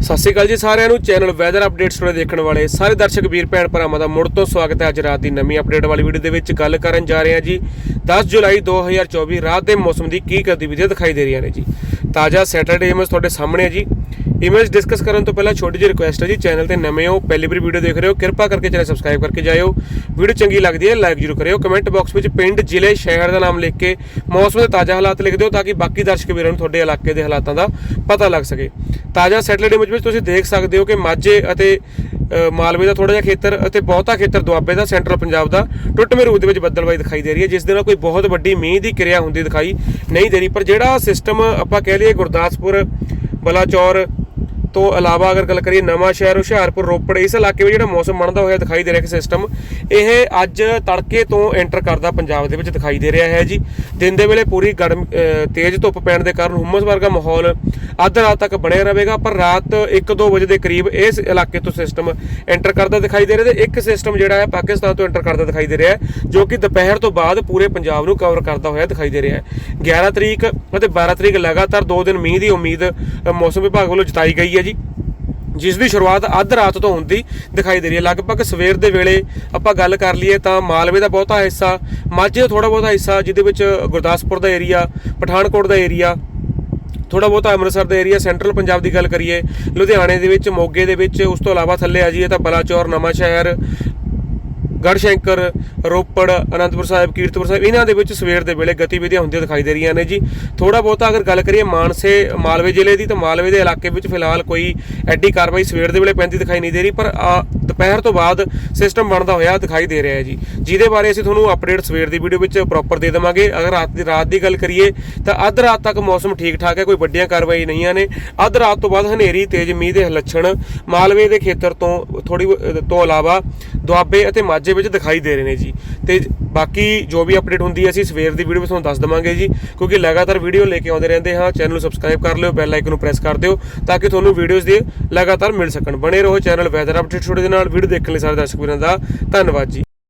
ਸਤਿ ਸ਼੍ਰੀ ਅਕਾਲ ਜੀ ਸਾਰਿਆਂ ਨੂੰ। ਚੈਨਲ ਵੈਦਰ ਅਪਡੇਟਸ ਨੂੰ ਦੇਖਣ ਵਾਲੇ ਸਾਰੇ ਦਰਸ਼ਕ ਵੀਰ ਭੈਣ ਭਰਾਵਾਂ ਦਾ ਮੁੜ ਤੋਂ ਸਵਾਗਤ ਹੈ। ਅੱਜ ਰਾਤ ਦੀ ਨਵੀਂ ਅਪਡੇਟ ਵਾਲੀ ਵੀਡੀਓ ਦੇ ਵਿੱਚ ਗੱਲ ਕਰਨ ਜਾ ਰਹੇ ਹਾਂ ਜੀ। 10 ਜੁਲਾਈ 2024 ਰਾਤ ਦੇ ਮੌਸਮ ਦੀ ਕੀ ਗਤੀਵਿਧੀਆਂ ਦਿਖਾਈ ਦੇ ਰਹੀਆਂ ਨੇ ਜੀ। ਤਾਜ਼ਾ ਸੈਟਰਡੇ ਇਮੇਜ ਤੁਹਾਡੇ ਸਾਹਮਣੇ ਹੈ ਜੀ। ਇਮੇਜ ਡਿਸਕਸ ਕਰਨ ਤੋਂ ਪਹਿਲਾਂ ਛੋਟੀ ਜਿਹੀ ਰਿਕੁਐਸਟ ਹੈ ਜੀ ਚੈਨਲ ਤੇ ਨਵੇਂ ਹੋ, ਪਹਿਲੀ ਵਾਰ ਵੀਡੀਓ ਦੇਖ ਰਹੇ ਹੋ, ਕਿਰਪਾ ਕਰਕੇ ਚੈਨਲ ਸਬਸਕ੍ਰਾਈਬ ਕਰਕੇ ਜਾਇਓ। ਵੀਡੀਓ ਚੰਗੀ ਲੱਗਦੀ ਹੈ ਲਾਈਕ ਜ਼ਰੂਰ ਕਰਿਓ। ਕਮੈਂਟ ਬਾਕਸ ਵਿੱਚ ਪਿੰਡ, ਜ਼ਿਲ੍ਹੇ, ਸ਼ਹਿਰ ਦਾ ਨਾਮ ਲਿਖ ਕੇ ਮੌਸਮ ਦੇ ਤਾਜ਼ਾ ਹਾਲਾਤ ਲਿਖ ਦਿਓ ਤਾਂ ਕਿ ਬਾਕੀ ਦਰਸ਼ਕ ਵੀਰਾਂ ਨੂੰ ਤੁਹਾਡੇ ਇਲਾਕੇ ਦੇ ਹਾਲਾਤਾਂ ਦਾ ਪਤਾ ਲੱਗ ਸਕੇ। ਤਾਜ਼ਾ ਸੈਟਲਡ ਇਮੇਜ ਵਿੱਚ ਤੁਸੀਂ ਦੇਖ ਸਕਦੇ ਹੋ ਕਿ ਮਾਝੇ ਅਤੇ ਮਾਲਵੇ ਦਾ ਥੋੜਾ ਜਿਹਾ ਖੇਤਰ ਅਤੇ ਬਹੁਤਾ ਖੇਤਰ ਦੁਆਬੇ ਦਾ ਸੈਂਟਰਲ ਪੰਜਾਬ ਦਾ ਟੁੱਟਵੇਂ ਰੂਪ ਦੇ ਵਿੱਚ ਬੱਦਲਬਾਈ ਦਿਖਾਈ ਦੇ ਰਹੀ ਹੈ, ਜਿਸ ਦੇ ਨਾਲ ਕੋਈ ਬਹੁਤ ਵੱਡੀ ਮੀਂਹ ਦੀ ਕਿਰਿਆ ਹੁੰਦੀ ਦਿਖਾਈ ਨਹੀਂ ਦੇ ਰਹੀ। ਪਰ ਜਿਹੜਾ ਸਿਸਟਮ ਆਪਾਂ ਕਹਿ ਲਈਏ ਗੁਰਦਾਸਪੁਰ, ਬਲਾਚੌਰ ਤੋਂ ਇਲਾਵਾ ਅਗਰ ਗੱਲ ਕਰੀਏ ਨਵਾਂ ਸ਼ਹਿਰ ਹੁਸ਼ਿਆਰਪੁਰ, ਰੋਪੜ, ਇਸ ਇਲਾਕੇ ਵਿੱਚ ਜਿਹੜਾ ਮੌਸਮ ਬਣਦਾ ਹੋਇਆ ਦਿਖਾਈ ਦੇ ਰਿਹਾ ਕਿ ਸਿਸਟਮ ਇਹ ਅੱਜ ਤੜਕੇ ਤੋਂ ਐਂਟਰ ਕਰਦਾ ਪੰਜਾਬ ਦੇ ਵਿੱਚ ਦਿਖਾਈ ਦੇ ਰਿਹਾ ਹੈ ਜੀ। ਦਿਨ ਦੇ ਵੇਲੇ ਪੂਰੀ ਗਰਮ ਤੇਜ਼ ਧੁੱਪ ਪੈਣ ਦੇ ਕਾਰਨ ਹੁਮਸ ਵਰਗਾ ਮਾਹੌਲ ਅੱਧ ਰਾਤ ਤੱਕ ਬਣਿਆ ਰਹੇਗਾ, ਪਰ ਰਾਤ 1-2 ਵਜੇ ਦੇ ਕਰੀਬ ਇਸ ਇਲਾਕੇ ਤੋਂ ਸਿਸਟਮ ਐਂਟਰ ਕਰਦਾ ਦਿਖਾਈ ਦੇ ਰਿਹਾ ਤੇ ਇੱਕ ਸਿਸਟਮ ਜਿਹੜਾ ਹੈ ਪਾਕਿਸਤਾਨ ਤੋਂ ਐਂਟਰ ਕਰਦਾ ਦਿਖਾਈ ਦੇ ਰਿਹਾ ਹੈ, ਜੋ ਕਿ ਦੁਪਹਿਰ ਤੋਂ ਬਾਅਦ ਪੂਰੇ ਪੰਜਾਬ ਨੂੰ ਕਵਰ ਕਰਦਾ ਹੋਇਆ ਦਿਖਾਈ ਦੇ ਰਿਹਾ ਹੈ। 11 ਤਰੀਕ ਅਤੇ 12 ਤਰੀਕ ਲਗਾਤਾਰ 2 ਦਿਨ ਮੀਂਹ ਦੀ ਉਮੀਦ ਮੌਸਮ ਵਿਭਾਗ ਵੱਲੋਂ ਜਤਾਈ ਗਈ ਹੈ। ਜੀ, ਜਿਸ ਦੀ ਸ਼ੁਰੂਆਤ ਅੱਧ ਰਾਤ ਤੋਂ ਹੁੰਦੀ ਦਿਖਾਈ ਦੇ ਰਹੀ ਹੈ। ਲਗਭਗ ਸਵੇਰ ਦੇ ਵੇਲੇ ਆਪਾਂ ਗੱਲ ਕਰ ਲਈਏ ਤਾਂ ਮਾਲਵੇ ਦਾ ਬਹੁਤਾ ਹਿੱਸਾ, ਮਾਝੇ ਦਾ ਥੋੜਾ ਬਹੁਤਾ ਹਿੱਸਾ, ਜਿਹਦੇ ਵਿੱਚ ਗੁਰਦਾਸਪੁਰ ਦਾ ਏਰੀਆ, ਪਠਾਨਕੋਟ ਦਾ ਏਰੀਆ ਥੋੜਾ ਬਹੁਤਾ ਅੰਮ੍ਰਿਤਸਰ ਦਾ ਏਰੀਆ, ਸੈਂਟਰਲ ਪੰਜਾਬ ਦੀ ਗੱਲ ਕਰੀਏ, ਲੁਧਿਆਣੇ ਦੇ ਵਿੱਚ, ਮੋਗੇ ਦੇ ਵਿੱਚ, ਉਸ ਤੋਂ ਇਲਾਵਾ ਥੱਲੇ ਆ ਜਾਈਏ ਤਾਂ ਬਲਾਚੌਰ ਨਵਾਂ ਸ਼ਹਿਰ ਗੜਸ਼ੰਕਰ ਰੋਪੜ ਅਨੰਦਪੁਰ ਸਾਹਿਬ ਕੀਰਤਪੁਰ ਸਾਹਿਬ ਇਹਨਾਂ ਦੇ ਵਿੱਚ ਸਵੇਰ ਦੇ ਵੇਲੇ ਗਤੀਵਿਧੀਆਂ ਹੁੰਦੀਆਂ ਦਿਖਾਈ ਦੇ ਰਹੀਆਂ ਨੇ ਜੀ। ਥੋੜਾ ਬਹੁਤਾ ਅਗਰ ਗੱਲ ਕਰੀਏ ਮਾਨਸੇ ਮਾਲਵੇ ਜ਼ਿਲ੍ਹੇ ਦੀ ਤਾਂ ਮਾਲਵੇ ਦੇ ਇਲਾਕੇ ਵਿੱਚ ਫਿਲਹਾਲ ਕੋਈ ਐਡੀ ਕਾਰਵਾਈ ਸਵੇਰ ਦੇ ਵੇਲੇ ਪੈਂਦੀ ਦਿਖਾਈ ਨਹੀਂ ਦੇ ਰਹੀ ਪਰ ਆ, ਦੁਪਹਿਰ ਤੋਂ ਬਾਅਦ ਸਿਸਟਮ ਬਣਦਾ ਹੋਇਆ ਦਿਖਾਈ ਦੇ ਰਿਹਾ ਹੈ ਜੀ। ਜਿਹਦੇ ਬਾਰੇ ਅਸੀਂ ਤੁਹਾਨੂੰ ਅਪਡੇਟ ਸਵੇਰ ਦੀ ਵੀਡੀਓ ਵਿੱਚ ਪ੍ਰੋਪਰ ਦੇ ਦੇਵਾਂਗੇ। ਅਗਰ ਰਾਤ ਦੀ ਰਾਤ ਦੀ ਗੱਲ ਕਰੀਏ ਤਾਂ ਅੱਧ ਰਾਤ ਤੱਕ ਮੌਸਮ ਠੀਕ ਠਾਕ ਹੈ ਕੋਈ ਵੱਡੀਆਂ ਕਾਰਵਾਈ ਨਹੀਂ ਆ ਨੇ ਅੱਧ ਰਾਤ ਤੋਂ ਬਾਅਦ ਹਨੇਰੀ ਤੇਜ਼ ਮੀਂਹ ਦੇ ਲੱਛਣ ਮਾਲਵੇ ਦੇ ਖੇਤਰ ਤੋਂ ਥੋੜੀ ਤੋਂ ਇਲਾਵਾ ਦੁਆਬੇ ਅਤੇ ਮਾਝੇ ਵਿੱਚ ਦਿਖਾਈ ਦੇ ਰਹੇ ਨੇ ਜੀ। ਤੇ ਬਾਕੀ ਜੋ ਵੀ ਅਪਡੇਟ ਹੁੰਦੀ ਹੈ, ਅਸੀਂ ਸਵੇਰ ਦੀ ਵੀਡੀਓ ਵਿੱਚ ਤੁਹਾਨੂੰ ਦੱਸ ਦਵਾਂਗੇ ਜੀ। ਕਿਉਂਕਿ ਲਗਾਤਾਰ ਵੀਡੀਓ ਲੈ ਕੇ ਆਉਂਦੇ ਰਹਿੰਦੇ ਹਾਂ। ਚੈਨਲ ਨੂੰ ਸਬਸਕ੍ਰਾਈਬ ਕਰ ਲਿਓ ਬੈਲ ਆਈਕਨ ਨੂੰ ਪ੍ਰੈਸ ਕਰ ਦਿਓ, ਤਾਂ ਕਿ ਤੁਹਾਨੂੰ ਵੀਡੀਓਜ਼ ਦੇ ਲਗਾਤਾਰ ਮਿਲ ਸਕਣ। ਬਣੇ ਰਹੋ ਚੈਨਲ ਵੈਦਰ ਅਪਡੇਟ ਛੋੜੇ ਦੇ ਨਾਲ। ਵੀਡੀਓ ਦੇਖਣ ਲਈ ਸਾਰੇ ਦਰਸ਼ਕ ਵੀਰਾਂ ਦਾ ਧੰਨਵਾਦ ਜੀ।